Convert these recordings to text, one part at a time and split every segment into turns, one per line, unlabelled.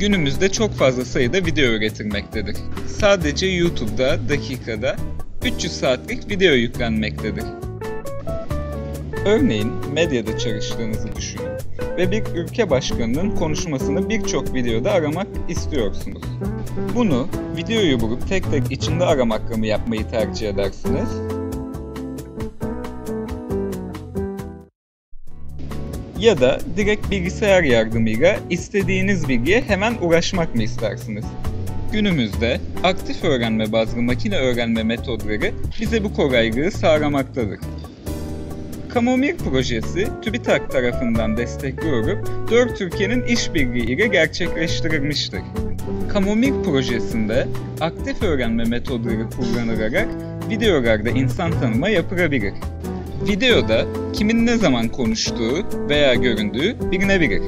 günümüzde çok fazla sayıda video üretilmektedir. Sadece YouTube'da dakikada 300 saatlik video yüklenmektedir. Örneğin medyada çalıştığınızı düşünün ve bir ülke başkanının konuşmasını birçok videoda aramak istiyorsunuz. Bunu videoyu bulup tek tek içinde aramakla mı yapmayı tercih edersiniz? Ya da direkt bilgisayar yardımıyla istediğiniz bilgiye hemen ulaşmak mı istersiniz? Günümüzde aktif öğrenme bazlı makine öğrenme metodları bize bu kolaylığı sağlamaktadır. Kamomir projesi TÜBİTAK tarafından destekli olup 4 Türkiye'nin işbirliği ile gerçekleştirilmiştir. Kamomir projesinde aktif öğrenme metodları kullanılarak videolarda insan tanıma yapılabilir. Videoda kimin ne zaman konuştuğu veya göründüğü bilinebilir.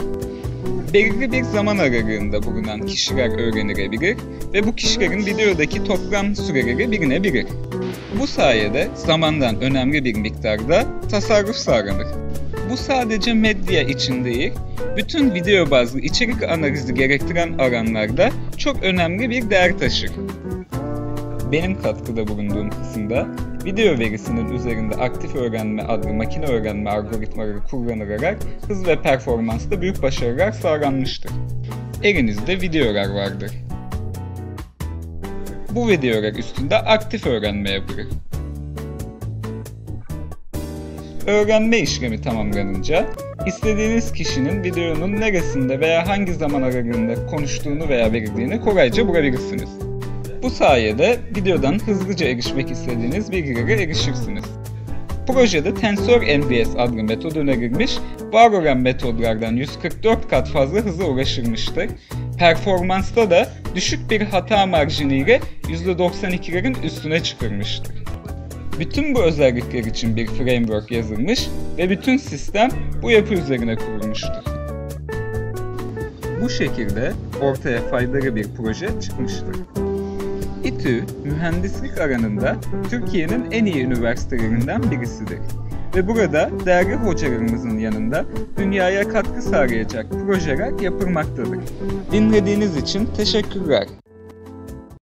Belirli bir zaman aralığında bulunan kişiler öğrenilebilir ve bu kişilerin videodaki toplam süreleri bilinebilir. Bu sayede zamandan önemli bir miktarda tasarruf sağlanır. Bu sadece medya için değil, bütün video bazlı içerik analizi gerektiren alanlarda çok önemli bir değer taşır. Benim katkıda bulunduğum kısımda video verisinin üzerinde aktif öğrenme adlı makine öğrenme algoritmaları kullanılarak hız ve performansta büyük başarılar sağlanmıştır. Elinizde videolar vardır. Bu videolar üstünde aktif öğrenme yapılır. Öğrenme işlemi tamamlanınca istediğiniz kişinin videonun neresinde veya hangi zaman aralığında konuştuğunu veya verildiğini kolayca bulabilirsiniz. Bu sayede videodan hızlıca erişmek istediğiniz bilgilere erişirsiniz. Projede Tensor NBS adlı metod önerilmiş, var olan metodlardan 144 kat fazla hıza ulaşılmıştır. Performansta da düşük bir hata marjiniyle %92'lerin üstüne çıkılmıştır. Bütün bu özellikler için bir framework yazılmış ve bütün sistem bu yapı üzerine kurulmuştur. Bu şekilde ortaya faydalı bir proje çıkmıştır. İTÜ, mühendislik alanında Türkiye'nin en iyi üniversitelerinden birisidir. Ve burada değerli hocalarımızın yanında dünyaya katkı sağlayacak projeler yapılmaktadır. Dinlediğiniz için teşekkürler.